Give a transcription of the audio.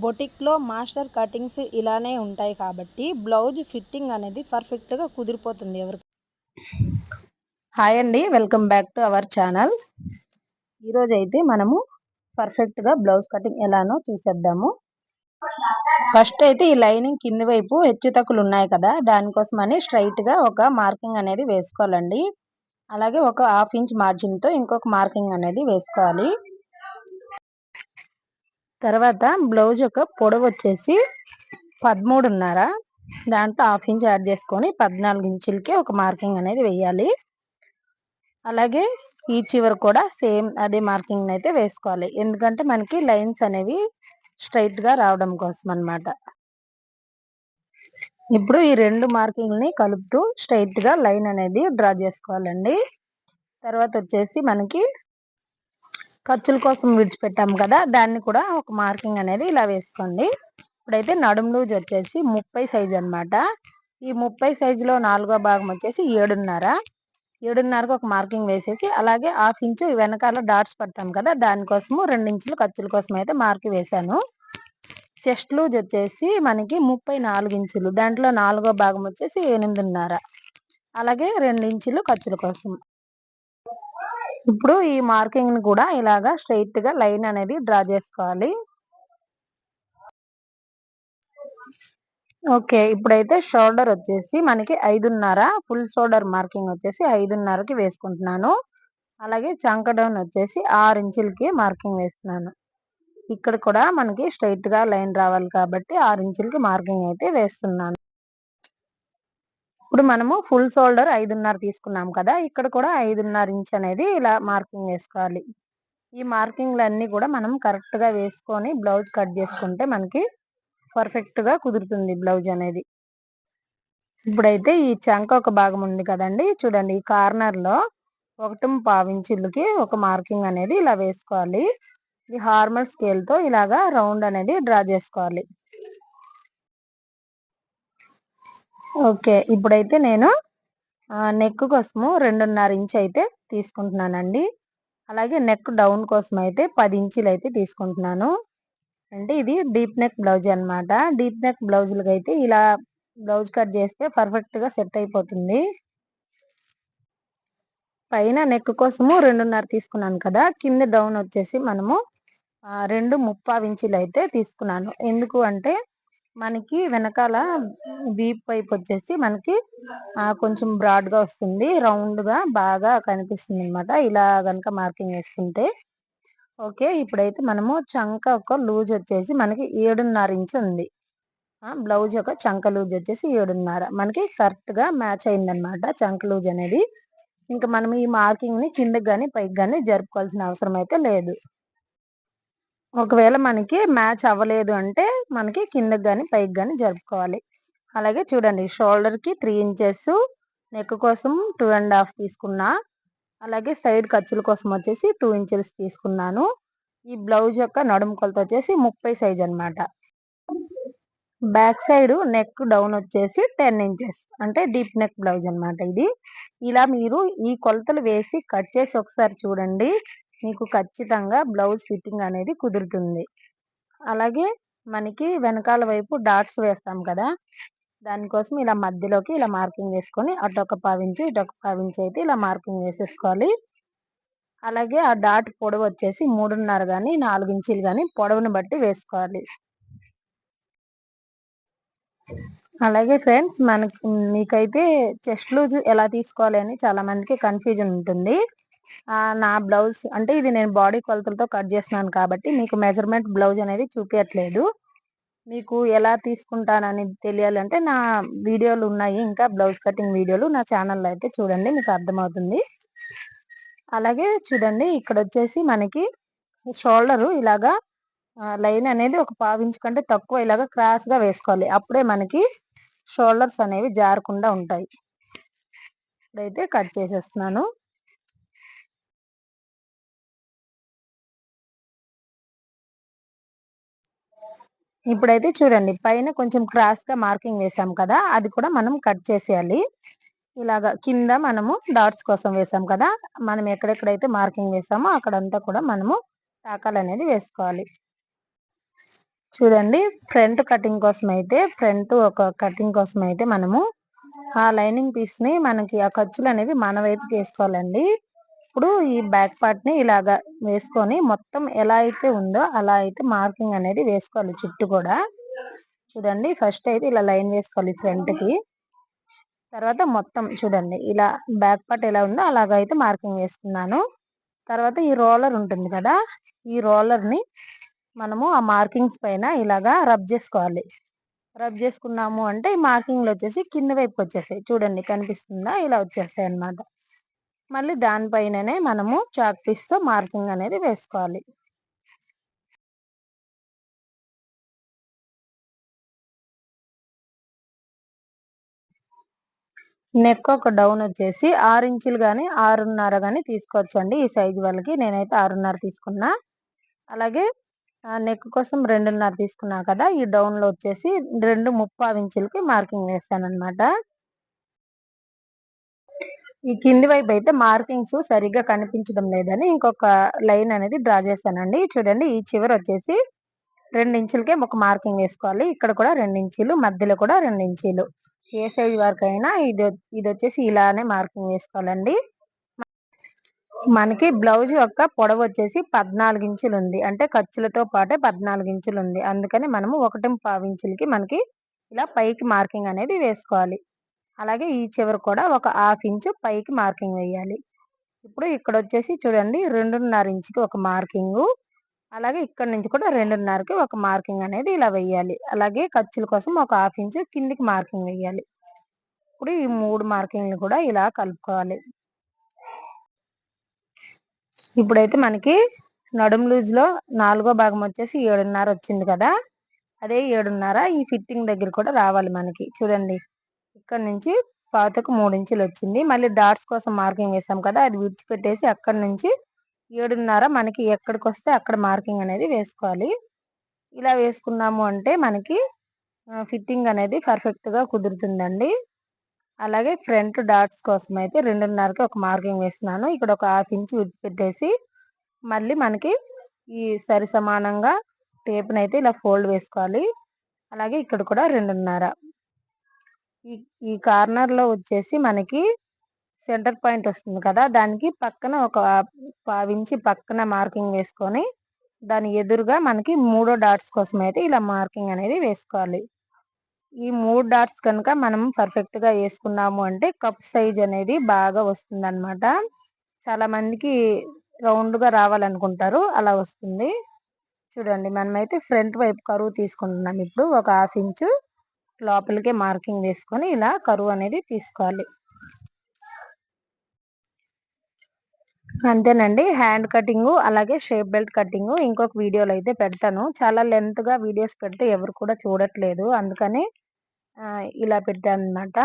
బొటిక్లో master cuttings ఇలానే ఉంటాయి కాబట్టి బ్లౌజ్ ఫిట్టింగ్ అనేది పర్ఫెక్ట్గా కుదిరిపోతుంది ఎవరికి. హాయ్ అండి welcome back to our channel. ఈరోజు అయితే మనము పర్ఫెక్ట్గా బ్లౌజ్ కటింగ్ ఎలానో చూసేద్దాము. ఫస్ట్ అయితే ఈ లైనింగ్ కింది వైపు హెచ్చు తక్కులు ఉన్నాయి కదా దానికోసమని స్ట్రైట్గా ఒక మార్కింగ్ అనేది వేసుకోవాలండి. అలాగే ఒక హాఫ్ ఇంచ్ మార్జిన్తో ఇంకొక మార్కింగ్ అనేది వేసుకోవాలి. తర్వాత బ్లౌజ్ యొక్క పొడవు వచ్చేసి పదమూడున్నర. దాంట్లో హాఫ్ ఇంచ్ యాడ్ చేసుకొని పద్నాలుగు ఇంచులకి ఒక మార్కింగ్ అనేది వేయాలి. అలాగే ఈ చివరి కూడా సేమ్ అదే మార్కింగ్ అయితే వేసుకోవాలి. ఎందుకంటే మనకి లైన్స్ అనేవి స్ట్రైట్గా రావడం కోసం అనమాట ఇప్పుడు ఈ రెండు మార్కింగ్ని కలుపుతూ స్ట్రైట్గా లైన్ అనేది డ్రా చేసుకోవాలండి. తర్వాత వచ్చేసి మనకి ఖర్చుల కోసం విడిచిపెట్టాము కదా దాన్ని కూడా ఒక మార్కింగ్ అనేది ఇలా వేసుకోండి. ఇప్పుడైతే నడుము లూజ్ వచ్చేసి ముప్పై సైజ్ అనమాట ఈ ముప్పై సైజులో నాలుగో భాగం వచ్చేసి ఏడున్నర. ఏడున్నరకు ఒక మార్కింగ్ వేసేసి అలాగే హాఫ్ ఇంచు వెనకాల డాట్స్ పడతాం కదా దానికోసము రెండు ఇంచులు ఖర్చుల కోసం అయితే మార్క్ వేశాను. చెస్ట్ లూజ్ వచ్చేసి మనకి ముప్పై నాలుగు ఇంచులు దాంట్లో నాలుగో భాగం వచ్చేసి ఎనిమిదిన్నర. అలాగే రెండు ఇంచులు ఖర్చుల కోసం. ఇప్పుడు ఈ మార్కింగ్ని కూడా ఇలాగా స్ట్రైట్గా లైన్ అనేది డ్రా చేసుకోవాలి. ఓకే ఇప్పుడైతే షోల్డర్ వచ్చేసి మనకి ఐదున్నర ఫుల్ షోల్డర్ మార్కింగ్ వచ్చేసి ఐదున్నరకి వేసుకుంటున్నాను. అలాగే చంక డౌన్ వచ్చేసి ఆరు ఇంచులకి మార్కింగ్ వేస్తున్నాను. ఇక్కడ కూడా మనకి స్ట్రైట్గా లైన్ రావాలి కాబట్టి ఆరు ఇంచులకి మార్కింగ్ అయితే వేస్తున్నాను. ఇప్పుడు మనము ఫుల్ షోల్డర్ ఐదున్నర తీసుకున్నాం కదా ఇక్కడ కూడా ఐదున్నర ఇంచ్ అనేది ఇలా మార్కింగ్ వేసుకోవాలి. ఈ మార్కింగ్లన్నీ కూడా మనం కరెక్ట్గా వేసుకొని బ్లౌజ్ కట్ చేసుకుంటే మనకి పర్ఫెక్ట్గా కుదురుతుంది బ్లౌజ్ అనేది. ఇప్పుడైతే ఈ చంక ఒక భాగం ఉంది కదండి చూడండి ఈ కార్నర్లో ఒకటి పావించులకి ఒక మార్కింగ్ అనేది ఇలా వేసుకోవాలి. ఈ హార్మల్ స్కేల్తో ఇలాగా రౌండ్ అనేది డ్రా చేసుకోవాలి. ఓకే. ఇప్పుడైతే నేను నెక్ కోసము రెండున్నర ఇంచ్ అయితే తీసుకుంటున్నానండి. అలాగే నెక్ డౌన్ కోసం అయితే పది ఇంచులు అయితే తీసుకుంటున్నాను. అంటే ఇది డీప్ నెక్ బ్లౌజ్ అనమాట డీప్ నెక్ బ్లౌజులకి అయితే ఇలా బ్లౌజ్ కట్ చేస్తే పర్ఫెక్ట్గా సెట్ అయిపోతుంది. పైన నెక్ కోసము రెండున్నర తీసుకున్నాను కదా కింద డౌన్ వచ్చేసి మనము రెండు ముప్పావు ఇంచీలు అయితే తీసుకున్నాను. ఎందుకు అంటే మనకి వెనకాల వీప్ పైప్ వచ్చేసి మనకి కొంచెం బ్రాడ్గా వస్తుంది. రౌండ్గా బాగా కనిపిస్తుంది అనమాట ఇలా కనుక మార్కింగ్ వేసుకుంటే. ఓకే ఇప్పుడైతే మనము చంక ఒక లూజ్ వచ్చేసి మనకి ఏడున్నర ఇంచు ఉంది. బ్లౌజ్ యొక్క చంక లూజ్ వచ్చేసి ఏడున్నర. మనకి కరెక్ట్గా మ్యాచ్ అయిందనమాట చంక లూజ్ అనేది. ఇంకా మనం ఈ మార్కింగ్ని కిందకి కానీ పైకి కానీ జరుపుకోవాల్సిన అవసరం అయితే లేదు. ఒకవేళ మనకి మ్యాచ్ అవ్వలేదు అంటే మనకి కిందకి కానీ పైకి కానీ జరుపుకోవాలి. అలాగే చూడండి షోల్డర్కి త్రీ ఇంచెస్ నెక్ కోసం టూ అండ్ హాఫ్ తీసుకున్నా అలాగే సైడ్ ఖర్చుల కోసం వచ్చేసి టూ ఇంచెస్ తీసుకున్నాను. ఈ బ్లౌజ్ యొక్క నడుము కొలత వచ్చేసి ముప్పై సైజ్ అనమాట బ్యాక్ సైడ్ నెక్ డౌన్ వచ్చేసి టెన్ ఇంచెస్ అంటే డీప్ నెక్ బ్లౌజ్ అనమాట ఇది. ఇలా మీరు ఈ కొలతలు వేసి కట్ చేసి ఒకసారి చూడండి. మీకు ఖచ్చితంగా బ్లౌజ్ ఫిట్టింగ్ అనేది కుదురుతుంది. అలాగే మనకి వెనకాల వైపు డాట్స్ వేస్తాం కదా దానికోసం ఇలా మధ్యలోకి ఇలా మార్కింగ్ వేసుకొని అటు ఒక పావించి ఇటు ఒక పావించి అయితే ఇలా మార్కింగ్ వేసేసుకోవాలి. అలాగే ఆ డాట్ పొడవు వచ్చేసి మూడున్నర కానీ నాలుగు ఇంచులు కానీ పొడవుని బట్టి వేసుకోవాలి. అలాగే ఫ్రెండ్స్ మనకి మీకైతే చెస్ట్ లూజ్ ఎలా తీసుకోవాలి అని చాలా మందికి కన్ఫ్యూజన్ ఉంటుంది. నా బ్లౌజ్ అంటే ఇది నేను బాడీ కొలతలతో కట్ చేస్తున్నాను కాబట్టి మీకు మెజర్మెంట్ బ్లౌజ్ అనేది చూపించట్లేదు మీకు ఎలా తీసుకుంటానని తెలియాలంటే నా వీడియోలు ఉన్నాయి. ఇంకా బ్లౌజ్ కటింగ్ వీడియోలు నా ఛానల్లో అయితే చూడండి మీకు అర్థమవుతుంది. అలాగే చూడండి ఇక్కడ వచ్చేసి మనకి షోల్డరు ఇలాగా లైన్ అనేది ఒక పావించు కంటే తక్కువ ఇలాగా క్రాస్గా వేసుకోవాలి. అప్పుడే మనకి షోల్డర్స్ అనేవి జారకుండా ఉంటాయి. ఇప్పుడైతే కట్ చేసేస్తున్నాను. ఇప్పుడైతే చూడండి పైన కొంచెం క్రాస్గా మార్కింగ్ వేసాం కదా అది కూడా మనం కట్ చేసేయాలి. ఇలాగా కింద మనము డాట్స్ కోసం వేసాం కదా మనం ఎక్కడెక్కడైతే మార్కింగ్ వేసామో అక్కడంతా కూడా మనము టాకాలు అనేది వేసుకోవాలి. చూడండి ఫ్రంట్ కటింగ్ కోసం అయితే ఫ్రంట్ ఒక కటింగ్ కోసం అయితే మనము ఆ లైనింగ్ పీస్ని మనకి ఆ ఖర్చులు అనేవి మన వైపుకి వేసుకోవాలండి. ఇప్పుడు ఈ బ్యాక్ పార్ట్ని ఇలాగ ఇలాగా వేసుకొని మొత్తం ఎలా అయితే ఉందో అలా అయితే మార్కింగ్ అనేది వేసుకోవాలి చుట్టూ కూడా. చూడండి ఫస్ట్ అయితే ఇలా లైన్ వేసుకోవాలి ఫ్రంట్కి తర్వాత మొత్తం చూడండి ఇలా బ్యాక్ పార్ట్ ఎలా ఉందో అలాగ అయితే మార్కింగ్ వేసుకున్నాను. తర్వాత ఈ రోలర్ ఉంటుంది కదా ఈ రోలర్ని మనము ఆ మార్కింగ్స్ పైన ఇలాగా రబ్ చేసుకోవాలి. రబ్ చేసుకున్నాము అంటే ఈ మార్కింగ్లు వచ్చేసి కింద వైపు వచ్చేసాయి చూడండి కనిపిస్తుందా? ఇలా వచ్చేస్తాయి అన్నమాట. మళ్ళీ దానిపైననే మనము చాక్ పీస్తో మార్కింగ్ అనేది వేసుకోవాలి. నెక్ ఒక డౌన్ వచ్చేసి ఆరు ఇంచులు కానీ ఆరున్నర కానీ తీసుకోవచ్చండి. ఈ సైజు వాళ్ళకి నేనైతే ఆరున్నర తీసుకున్నా. అలాగే నెక్ కోసం రెండున్నర తీసుకున్నా కదా ఈ డౌన్లో వచ్చేసి రెండు ముప్పావు ఇంచులకి మార్కింగ్ వేస్తాను అనమాట ఈ కింది వైపు అయితే మార్కింగ్స్ సరిగ్గా కనిపించడం లేదని ఇంకొక లైన్ అనేది డ్రా చేశానండి. చూడండి ఈ చివరి వచ్చేసి రెండు ఇంచులకే ఒక మార్కింగ్ వేసుకోవాలి. ఇక్కడ కూడా రెండు మధ్యలో కూడా రెండు ఏ సైజ్ వరకు అయినా ఇది ఇది వచ్చేసి ఇలానే మార్కింగ్ వేసుకోవాలండి. మనకి బ్లౌజ్ యొక్క పొడవు వచ్చేసి పద్నాలుగు ఇంచులు ఉంది. అంటే ఖర్చులతో పాటే పద్నాలుగు ఇంచులు ఉంది. అందుకని మనము ఒకటి పావు ఇంచులకి మనకి ఇలా పైకి మార్కింగ్ అనేది వేసుకోవాలి. అలాగే ఈ చివరి కూడా ఒక హాఫ్ ఇంచు పైకి మార్కింగ్ వేయాలి. ఇప్పుడు ఇక్కడ వచ్చేసి చూడండి రెండున్నర ఇంచుకి ఒక మార్కింగు. అలాగే ఇక్కడ నుంచి కూడా రెండున్నరకి ఒక మార్కింగ్ అనేది ఇలా వేయాలి. అలాగే ఖర్చుల కోసం ఒక హాఫ్ ఇంచు కిందికి మార్కింగ్ వేయాలి. ఇప్పుడు ఈ మూడు మార్కింగ్లు కూడా ఇలా కలుపుకోవాలి. ఇప్పుడైతే మనకి నడుము లూజ్లో నాలుగో భాగం వచ్చేసి ఏడున్నర వచ్చింది కదా అదే ఏడున్నర ఈ ఫిట్టింగ్ దగ్గర కూడా రావాలి మనకి. చూడండి. ఇక్కడ నుంచి పాతకు మూడించులు వచ్చింది. మళ్ళీ డాట్స్ కోసం మార్కింగ్ వేసాం కదా అది విడిచిపెట్టేసి అక్కడ నుంచి ఏడున్నర మనకి ఎక్కడికి వస్తే అక్కడ మార్కింగ్ అనేది వేసుకోవాలి. ఇలా వేసుకున్నాము అంటే మనకి ఫిట్టింగ్ అనేది పర్ఫెక్ట్గా కుదురుతుందండి. అలాగే ఫ్రంట్ డాట్స్ కోసం అయితే రెండున్నరకి ఒక మార్కింగ్ వేస్తున్నాను. ఇక్కడ ఒక హాఫ్ ఇంచ్ విడిచిపెట్టేసి మళ్ళీ మనకి ఈ సరి సమానంగా టేప్ని అయితే ఇలా ఫోల్డ్ వేసుకోవాలి. అలాగే ఇక్కడ కూడా రెండున్నర. ఈ ఈ కార్నర్లో వచ్చేసి మనకి సెంటర్ పాయింట్ వస్తుంది కదా దానికి పక్కన ఒక పావించి పక్కన మార్కింగ్ వేసుకొని దాని ఎదురుగా మనకి మూడో డాట్స్ కోసం అయితే ఇలా మార్కింగ్ అనేది వేసుకోవాలి. ఈ మూడు డాట్స్ కనుక మనం పర్ఫెక్ట్గా వేసుకున్నాము అంటే కప్ సైజ్ అనేది బాగా వస్తుంది అనమాట చాలామందికి రౌండ్గా రావాలనుకుంటారు అలా వస్తుంది. చూడండి మనమైతే ఫ్రంట్ వైపు కరువు తీసుకుంటున్నాం. ఇప్పుడు ఒక హాఫ్ ఇంచు లోపలికే మార్కింగ్ వేసుకొని ఇలా కరువు అనేది తీసుకోవాలి. అంతేనండి. హ్యాండ్ కటింగ్ అలాగే షేప్ బెల్ట్ కటింగ్ ఇంకొక వీడియోలో అయితే పెడతాను. చాలా లెంత్గా వీడియోస్ పెడితే ఎవరు కూడా చూడట్లేదు. అందుకని ఇలా పెట్టాను అనమాట